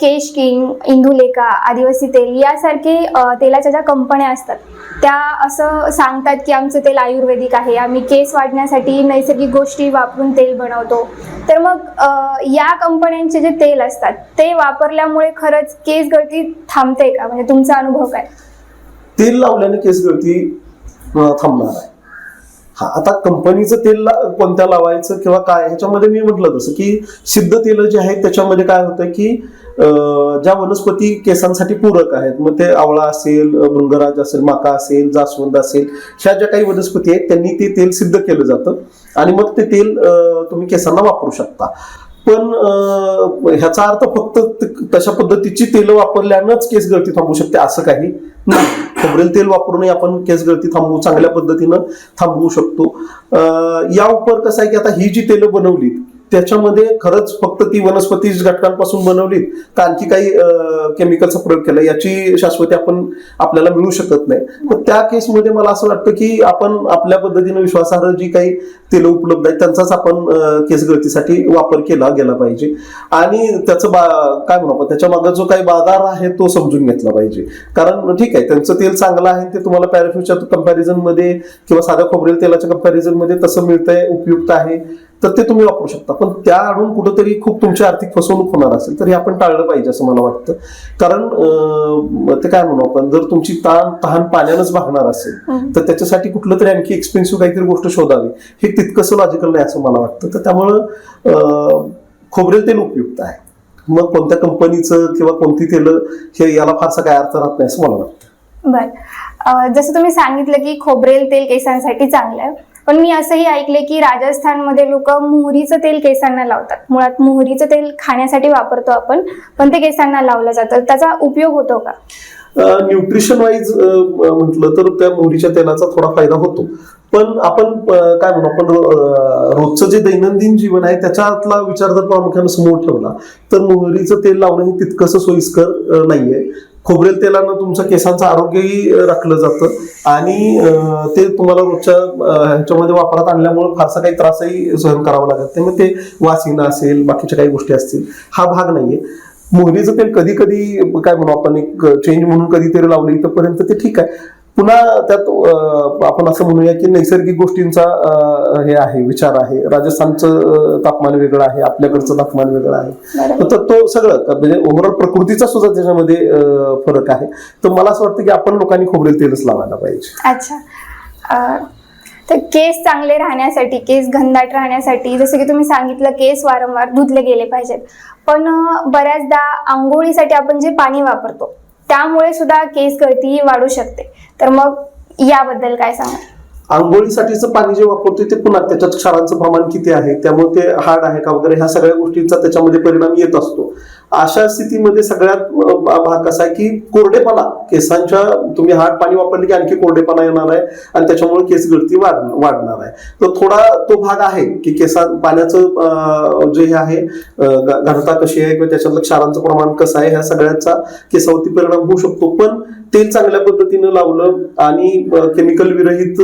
केश king Indulekha आदिवासी तेल यासारखे तेलाच्या ज्या कंपन्या असतात त्या असं सांगतात की आमचं तेल आयुर्वेदिक आहे. आम्ही केस वाढण्यासाठी नैसर्गिक गोष्टी वापरून तेल बनवतो. तर मग या कंपन्यांचे जे तेल असतात ते वापरल्यामुळे खरंच केस गळती थांबते का? म्हणजे तुमचा अनुभव काय? तेल लावल्याने केस गळती थांबणार आहे. हा आता कंपनीचं तेल ला- कोणत्या लावायचं किंवा काय ह्याच्यामध्ये मी म्हटलं तसं की सिद्ध तेल जे आहेत त्याच्यामध्ये काय होतं की ज्या वनस्पती केसांसाठी पूरक आहेत मग ते आवळा असेल भृंगराज असेल माका असेल जास्वंद असेल ह्या ज्या काही वनस्पती आहेत त्यांनी ते तेल सिद्ध केलं जातं. आणि मग ते तेल तुम्ही केसांना वापरू शकता. पण ह्याचा अर्थ फक्त तशा पद्धतीची तेल वापरल्यानंच केस गळती थांबू शकते असं काही नाही. खोबरेल तेल वापरूनही आपण केस गळती थांबवू चांगल्या पद्धतीनं थांबवू शकतो. या उपर कसं आहे की आता ही जी तेलं बनवलीत त्याच्यामध्ये खरंच फक्त ती वनस्पती घटकांपासून बनवलीत का आणखी काही केमिकलचा प्रयोग केला याची शाश्वती आपण आपल्याला मिळू शकत नाही. पण त्या केसमध्ये मला असं वाटतं की आपण आपल्या पद्धतीने विश्वासार्ह जी काही तेलं उपलब्ध आहेत त्यांचाच आपण केस गळतीसाठी वापर केला गेला पाहिजे. आणि त्याचं बा काय म्हणू आपण त्याच्यामागे जो काही बाजार आहे तो समजून घेतला पाहिजे. कारण ठीक आहे त्यांचं तेल चांगलं आहे ते तुम्हाला पॅराफ्यूच्या कंपॅरिझनमध्ये किंवा साध्या खोबरेल तेलाच्या कंपॅरिझनमध्ये तसं मिळतंय उपयुक्त आहे. तर ते तुम्ही वापरू शकता. पण त्या आडून कुठंतरी खूप तुमची आर्थिक फसवणूक होणार असेल तर हे आपण टाळलं पाहिजे असं मला वाटतं. कारण ते काय म्हणू आपण जर तुमची ताण तहान पाण्यानंच भागणार असेल. तर त्याच्यासाठी कुठलं तरी आणखी एक्सपेन्सिव्ह काहीतरी गोष्ट शोधावी. हे तितकंसं लॉजिकल नाही असं मला वाटतं. तर त्यामुळं खोबरेल तेल उपयुक्त आहे. मग कोणत्या कंपनीचं किंवा कोणती तेलं हे याला फारसा काय अर्थ राहत नाही असं मला वाटतं. बर. जसं तुम्ही सांगितलं की खोबरेल तेल केसांसाठी चांगलं आहे. पण मी असंही ऐकले की राजस्थानमध्ये लोक मोहरीचं तेल केसांना लावतात. मुळात मोहरीचं तेल खाण्यासाठी वापरतो आपण पण ते केसांना लावलं जातं. त्याचा उपयोग होतो का? न्यूट्रिशन वाईज म्हटलं तर त्या मोहरीच्या तेलाचा थोडा फायदा होतो. पण आपण काय म्हणू आपण रोजचं जे दैनंदिन जीवन आहे त्याच्यातला विचार जर प्रामुख्याने समोर ठेवला तर मोहरीचं तेल लावणं हे तितकंसं सोयीस्कर नाहीये. खोबरेल तेलानं तुमचं केसांचं आरोग्यही राखलं जातं. आणि ते तुम्हाला रोजच्या ह्याच्यामध्ये वापरात आणल्यामुळे फारसा काही त्रासही सहन करावा लागत नाही. मग ते वासिना असेल बाकीच्या काही गोष्टी असतील हा भाग नाहीये. मोहरीचं तेल कधी कधी काय म्हणू आपण एक चेंज म्हणून कधीतरी लावलं इथपर्यंत ते ठीक आहे. पुन्हा त्यात आपण असं म्हणूया की नैसर्गिक गोष्टींचा हे आहे विचार आहे. राजस्थानचं तापमान वेगळं आहे आपल्याकडचं तापमान वेगळं आहे. तर तो सगळं म्हणजे ओव्हरऑल प्रकृतीचा सुद्धा त्याच्यामध्ये फरक आहे. तर मला असं वाटतं की आपण लोकांनी खोबरेल तेलच लावायला पाहिजे. अच्छा. तर केस चांगले राहण्यासाठी केस घनदाट राहण्यासाठी जसं की तुम्ही सांगितलं केस वारंवार धुतले गेले पाहिजेत. पण बऱ्याचदा आंघोळीसाठी आपण जे पाणी वापरतो त्यामुळे सुद्धा केस गळतीही वाढू शकते. तर मग याबद्दल काय सांगा आंघोळीसाठीच पाणी जे वापरतोय ते पुन्हा त्याच्यात क्षारांचं प्रमाण किती आहे? त्यामुळे ते हार्ड आहे का वगैरे? ह्या सगळ्या गोष्टींचा त्याच्यामध्ये परिणाम येत असतो. अशा स्थितीमध्ये सगळ्यात भाग कसा आहे की कोरडेपणा. केसांच्या तुम्ही हार्ड पाणी वापरले की आणखी कोरडेपणा येणार आहे आणि त्याच्यामुळे केस गळती वाढ वाढणार आहे. तर थोडा तो भाग आहे की केसां पाण्याचं जे हे आहे घनता कशी आहे किंवा त्याच्यातलं क्षारांचं प्रमाण कसं आहे ह्या सगळ्याचा केसावरती परिणाम होऊ शकतो. पण तेल चांगल्या पद्धतीनं लावलं आणि केमिकल विरहित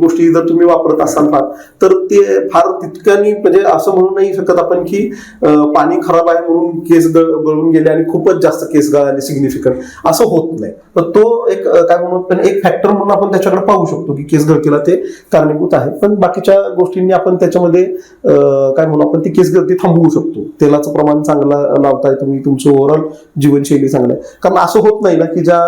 गोष्टी जर तुम्ही वापरत असाल फार तर ते फार तितक्यानी म्हणजे असं म्हणू नाही शकत आपण की पाणी खराब आहे म्हणून केस गळ- गळून गेले आणि खूपच जास्त केस गळाले सिग्निफिकंट असं होत नाही. तर तो एक काय म्हणू पण एक फॅक्टर म्हणून आपण त्याच्याकडे पाहू शकतो की केस गळतीला ते कारणीभूत आहे. पण बाकीच्या गोष्टींनी आपण त्याच्यामध्ये काय म्हणू आपण ती केस गळती थांबवू शकतो. तेलाचं प्रमाण चांगलं लावताय तुम्ही तुमचं ओव्हरऑल जीवनशैली चांगलं आहे. कारण असं होत नाही ना की ज्या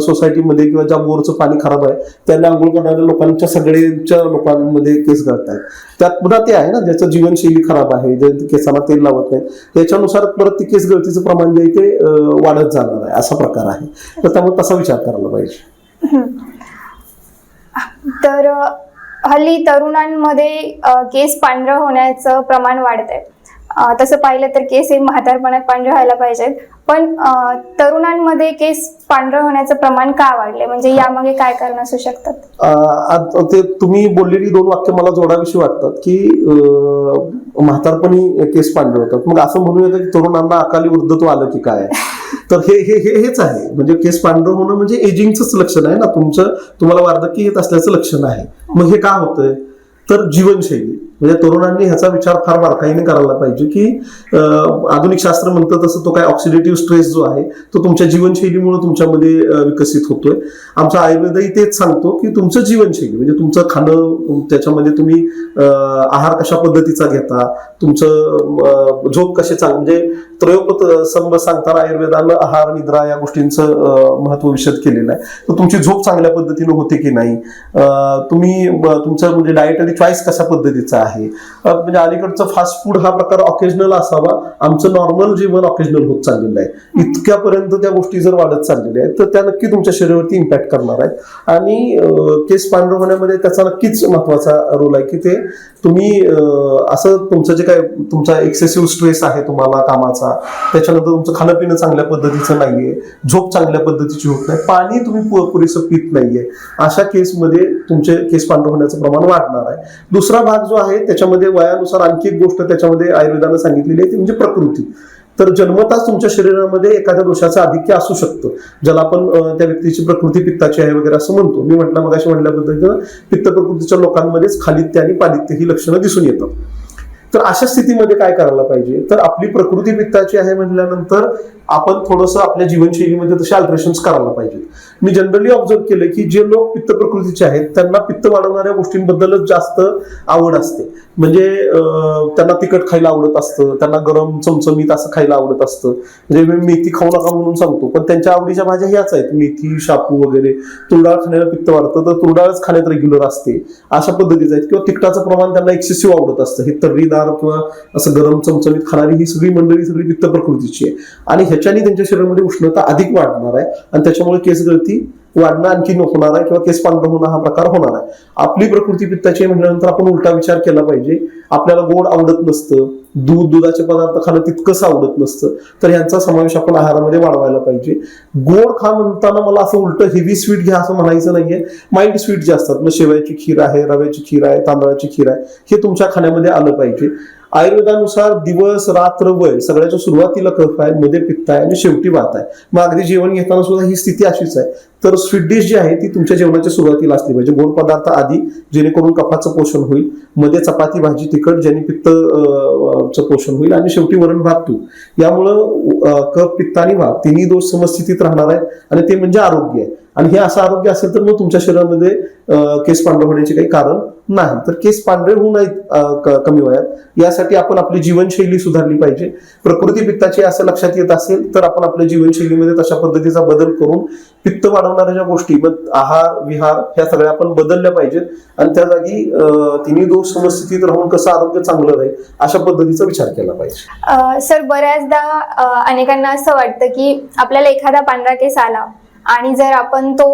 सोसायटीमध्ये किंवा ज्या बोरचं पाणी खराब आहे त्यांना आंघोळ करणाऱ्या लोकांच्या सगळ्यांच्या लोकांमध्ये केस गळत आहेत त्यात पुन्हा ते आहे ना ज्याचं जीवनशैली खराब आहे जे केसाला तेल लावत नाही त्याच्यानुसार परत ते केस गळतीचं प्रमाण जे आहे ते वाढत जाणार आहे असा प्रकार आहे. तर त्यामुळे तसा विचार करायला पाहिजे. तर हल्ली तरुणांमध्ये केस पांढरं होण्याचं प्रमाण वाढत आहे तसं पाहिलं तर केस हे म्हातारपणात पांढरे व्हायला पाहिजेत. पण तरुणांमध्ये केस पांढरं होण्याचं प्रमाण का वाढले म्हणजे यामागे काय कारण असू शकतात? ते तुम्ही बोललेली दोन वाक्य मला जोडाविषयी वाटतात की म्हातारपणी केस पांढरे होतात. मग असं म्हणूया येतं की तरुणांना अकाली वृद्धत्व आलं की काय? तर हे हे हे हेच आहे. म्हणजे केस पांढरं होणं म्हणजे एजिंगचंच लक्षण आहे ना? तुमचं तुम्हाला वार्धक्य येत असल्याचं लक्षण आहे. मग हे का होतंय? तर जीवनशैली. म्हणजे तरुणांनी ह्याचा विचार फार बारकाईने करायला पाहिजे की आधुनिक शास्त्र म्हणतं तसं तो काय ऑक्सिडेटिव्ह स्ट्रेस जो आहे तो तुमच्या जीवनशैलीमुळे तुमच्यामध्ये विकसित होतोय. आमचा आयुर्वेदही तेच सांगतो की तुमचं जीवनशैली म्हणजे तुमचं खाणं त्याच्यामध्ये तुम्ही आहार कशा पद्धतीचा घेता तुमचं झोप कसे चांग म्हणजे त्रयोपत संब सांगताना आयुर्वेदानं आहार निद्रा या गोष्टींचं महत्त्व विशद केलेलं आहे. तर तुमची झोप चांगल्या पद्धतीने होते की नाही? तुम्ही तुमचं म्हणजे आणि चॉईस कशा पद्धतीचा आहे? अं, म्हणजे अलीकडचं फास्ट फूड हा प्रकार ऑकेजनल असावा. आमचं नॉर्मल जीवन ऑकेजनल होत चाललेलं आहे. इतक्यापर्यंत त्या गोष्टी जर वाढत चाललेल्या आहेत तर त्या नक्की तुमच्या शरीरावरती इम्पॅक्ट करणार आहेत. आणि केस पांढरं होण्यामध्ये त्याचा नक्कीच महत्त्वाचा रोल आहे की ते तुम्ही असं तुमचं जे काय तुमचा एक्सेसिव्ह स्ट्रेस आहे तुम्हाला कामाचा त्याच्यानंतर तुमचं खाणं पिणं चांगल्या पद्धतीचं नाहीये झोप चांगल्या पद्धतीची होत नाही पाणी तुम्ही पुरेसं पित नाहीये. अशा केसमध्ये तुमचे केस पांढरं होण्याचं प्रमाण वाढणार आहे. दुसरा भाग जो आहे त्याच्यामध्ये वयानुसार आणखी एक गोष्ट त्याच्यामध्ये आयुर्वेदानं सांगितलेली आहे ती म्हणजे प्रकृती. तर जन्मताच तुमच्या शरीरामध्ये एखाद्या दोषाचं आधिक्य असू शकतं. ज्याला आपण त्या व्यक्तीची प्रकृती पित्ताची आहे वगैरे असं म्हणतो. मी म्हटलं मग अशी म्हटल्याबद्दल पद्धतीनं पित्त प्रकृतीच्या लोकांमध्येच खालित्य आणि पालित्य ही लक्षणं दिसून येतात. तर अशा स्थितीमध्ये काय करायला पाहिजे? तर आपली प्रकृती पित्ताची आहे म्हटल्यानंतर आपण थोडंसं आपल्या जीवनशैलीमध्ये तसे अल्ट्रेशन्स करायला पाहिजेत. मी जनरली ऑब्झर्व केलं की जे लोक पित्त प्रकृतीचे आहेत त्यांना पित्त वाढवणाऱ्या गोष्टींबद्दलच जास्त आवड असते. म्हणजे त्यांना तिखट खायला आवडत असतं त्यांना गरम चमचमीत असं खायला आवडत असतं. म्हणजे मी मेथी खाऊ नका म्हणून सांगतो पण त्यांच्या आवडीच्या भाज्या ह्याच आहेत. मेथी शापू वगैरे तुरडाळ खाण्याला पित्त वाढतं तर तुरडाळच खाण्यात रेग्युलर असते. अशा पद्धतीचं आहेत. किंवा तिखटाचं प्रमाण त्यांना एक्सेसिव्ह आवडत असतं. हे तर्रीदार किंवा असं गरम चमचमीत खाणारी ही सगळी मंडळी सगळी पित्त प्रकृतीची आहे. आणि ह्याच्याने त्यांच्या शरीरामध्ये उष्णता अधिक वाढणार आहे. आणि त्याच्यामुळे केस गळती वाढणं आणखी होणार आहे किंवा केस पांढरं होणं हा प्रकार होणार आहे. आपली प्रकृती पित्ताची आहे म्हटल्यानंतर आपण उलटा विचार केला पाहिजे. आपल्याला गोड आवडत नसतं. दूध दुधाचे पदार्थ खाणं तितकंच आवडत नसतं. तर यांचा समावेश आपण आहारामध्ये वाढवायला पाहिजे. गोड खा म्हणताना मला असं उलट हेवी स्वीट घ्या असं म्हणायचं नाहीये. माइल्ड स्वीट जे असतात मग शेवयाची खीर आहे रव्याची खीर आहे तांदळाची खीर आहे हे तुमच्या खाण्यामध्ये आलं पाहिजे. आयुर्वेदानुसार दिवस रात्र वय सगळ्याच्या सुरुवातीला कफ आहे मध्ये पित्त आहे आणि शेवटी वात आहे. मग अगदी जेवण घेताना सुद्धा ही स्थिती अशीच आहे. तर स्वीट डिश जी आहे ती तुमच्या जेवणाच्या सुरुवातीला असली पाहिजे. गोड पदार्थ आधी जेणेकरून कफाचं पोषण होईल. मध्ये चपाती भाजी तिखट ज्याने पित्त चं पोषण होईल आणि शेवटी वरण भात तू यामुळं कफ पित्त आणि वात तिन्ही दोष समस्थितीत राहणार आहेत आणि ते म्हणजे आरोग्य आहे. आणि हे असं आरोग्य असेल तर मग तुमच्या शरीरामध्ये केस पांढरे होण्याचे काही कारण नाही. तर केस पांढरे होऊ नयेत कमी वयात. यासाठी आपण आपली जीवनशैली सुधारली पाहिजे. प्रकृती पित्ताची असं लक्षात येत असेल तर आपण आपल्या जीवनशैलीमध्ये तशा पद्धतीचा बदल करून पित्त वाढवणाऱ्या ज्या गोष्टी मग आहार विहार ह्या सगळ्या आपण बदलल्या पाहिजेत. आणि त्या जागी तिन्ही दोष समस्थितीत राहून कसं आरोग्य चांगलं राहील अशा पद्धतीचा विचार केला पाहिजे. सर बऱ्याचदा अनेकांना असं वाटतं की आपल्याला एखादा पांढरा केस आला आणि जर आपण तो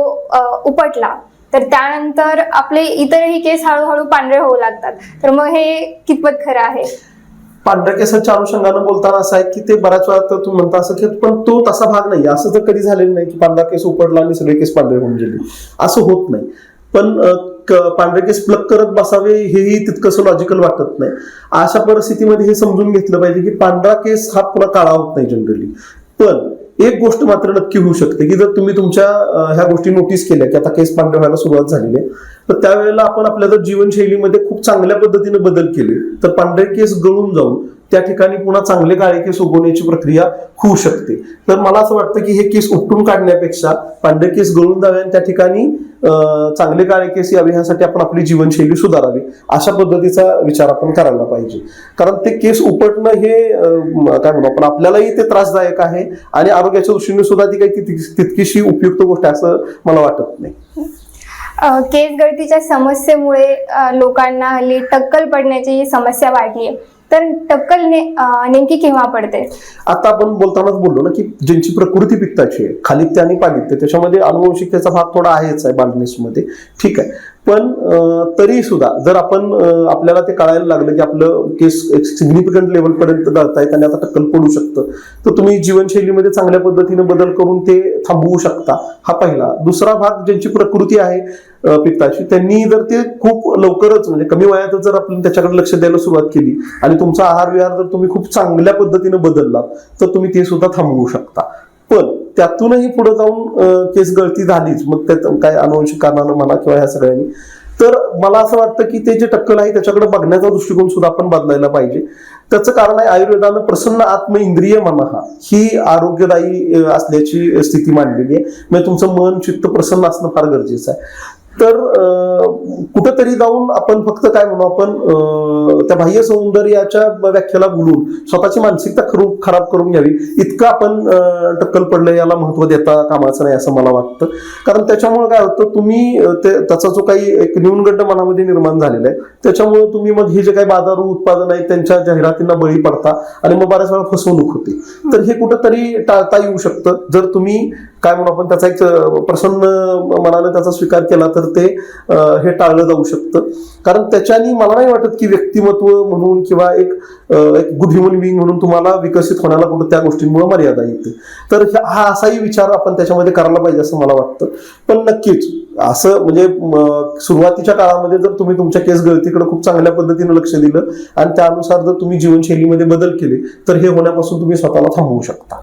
उपटला तर त्यानंतर आपले इतरही केस हळूहळू पांढरे होऊ लागतात. तर मग हे कितपत खरं आहे? पांढऱ्या केसाच्या अनुषंगानं बोलताना असं आहे की ते बऱ्याच वेळा तर तुम्ही म्हणता असं की पण तो तसा भाग नाही. असं तर कधी झालेलं नाही की पांढरा केस उपडला आणि सगळे केस पांढरे होऊन गेले. असं होत नाही. पण पांढरे केस प्लग करत बसावे हेही तितकंसं लॉजिकल वाटत नाही. अशा परिस्थितीमध्ये हे समजून घेतलं पाहिजे की पांढरा केस हा पुन्हा काळा होत नाही जनरली पण एक गोष्ट मात्र नक्की होऊ शकते की जर तुम्ही तुमच्या ह्या गोष्टी नोटीस केल्या की आता केस पांढरे व्हायला सुरुवात झालेली आहे तर त्यावेळेला आपण आपल्या जर जीवनशैलीमध्ये खूप चांगल्या पद्धतीने बदल केले. तर पांढरे केस गळून जाऊन त्या ठिकाणी पुन्हा चांगले काळे केस उगवण्याची प्रक्रिया होऊ शकते. तर मला असं वाटतं की हे केस उपटून काढण्यापेक्षा पांढरे केस गळून जावे आणि त्या ठिकाणी चांगले काळे केस यावे ह्यासाठी आपण आपली जीवनशैली सुधारावी अशा पद्धतीचा विचार आपण करायला पाहिजे. कारण ते केस उपटणं हे काय म्हणू आपण आपल्यालाही ते त्रासदायक आहे आणि आरोग्याच्या दृष्टीने सुद्धा ती काही तितकीशी उपयुक्त गोष्ट आहे असं मला वाटत नाही. केस गळतीच्या समस्येमुळे लोकांना हल्ली टक्कल पडण्याची ही समस्या वाढली आहे. तर टक्कल ने नेमकी केव्हा पडते? आता आपण बोलतानाच बोललो ना की ज्यांची प्रकृती पित्ताची आहे खालित्य आणि पालित्य त्याच्यामध्ये अनुवंशिकतेचा भाग थोडा आहेच आहे बालनेसमध्ये. ठीक आहे. पण तरी सुद्धा जर आपण आपल्याला ते कळायला लागलं की आपलं केस एक सिग्निफिकंट लेवलपर्यंत गळतायत आणि आता टक्कल पडू शकतं तर तुम्ही जीवनशैलीमध्ये चांगल्या पद्धतीने बदल करून ते थांबवू शकता. हा पहिला. दुसरा भाग ज्यांची प्रकृती आहे पित्ताची त्यांनी जर ते खूप लवकरच म्हणजे कमी वयातच जर आपण त्याच्याकडे लक्ष द्यायला सुरुवात केली आणि तुमचा आहार विहार जर तुम्ही खूप चांगल्या पद्धतीने बदलला तर तुम्ही ते सुद्धा थांबवू शकता. पण त्यातूनही पुढे जाऊन केस गळती झालीच. मग त्यात काय अनुवंशिक कारणानं म्हणा किंवा ह्या सगळ्यांनी. तर मला असं वाटतं की ते जे टक्कल आहे त्याच्याकडे बघण्याचा दृष्टिकोन सुद्धा आपण बदलायला पाहिजे. त्याचं कारण आहे आयुर्वेदानं प्रसन्न आत्म इंद्रिय मनहा ही आरोग्यदायी असल्याची स्थिती मांडलेली आहे. म्हणजे तुमचं मन चित्त प्रसन्न असणं फार गरजेचं आहे. तर अं, कुठंतरी जाऊन आपण फक्त काय म्हणू आपण त्या बाह्य सौंदर्याच्या व्याख्याला बोलून स्वतःची मानसिकता खरू खराब करून घ्यावी. इतकं आपण टक्कल पडलं याला महत्त्व देता कामाचं नाही असं मला वाटतं. कारण त्याच्यामुळे काय होतं तुम्ही त्याचा जो काही एक न्यूनगंड मनामध्ये निर्माण झालेला आहे त्याच्यामुळे तुम्ही मग हे जे काही बाजारू उत्पादन आहे त्यांच्या जाहिरातींना बळी पडता आणि मग बऱ्याच वेळा फसवणूक होते. तर हे कुठंतरी टाळता येऊ शकतं. जर तुम्ही काय म्हणू आपण त्याचा एक प्रसन्न मनाने त्याचा स्वीकार केला तर ते हे टाळलं जाऊ शकतं. कारण त्याच्यानी मला नाही वाटत की व्यक्तिमत्व म्हणून किंवा एक एक गुड ह्युमन बिईंग म्हणून तुम्हाला विकसित होण्याला कुठं त्या गोष्टींमुळे मर्यादा येते. तर हा असाही विचार आपण त्याच्यामध्ये करायला पाहिजे असं मला वाटतं. पण नक्कीच असं म्हणजे सुरुवातीच्या काळामध्ये जर तुम्ही तुमच्या केस गळतीकडे खूप चांगल्या पद्धतीने लक्ष दिलं आणि त्यानुसार जर तुम्ही जीवनशैलीमध्ये बदल केले तर हे होण्यापासून तुम्ही स्वतःला थांबवू शकता.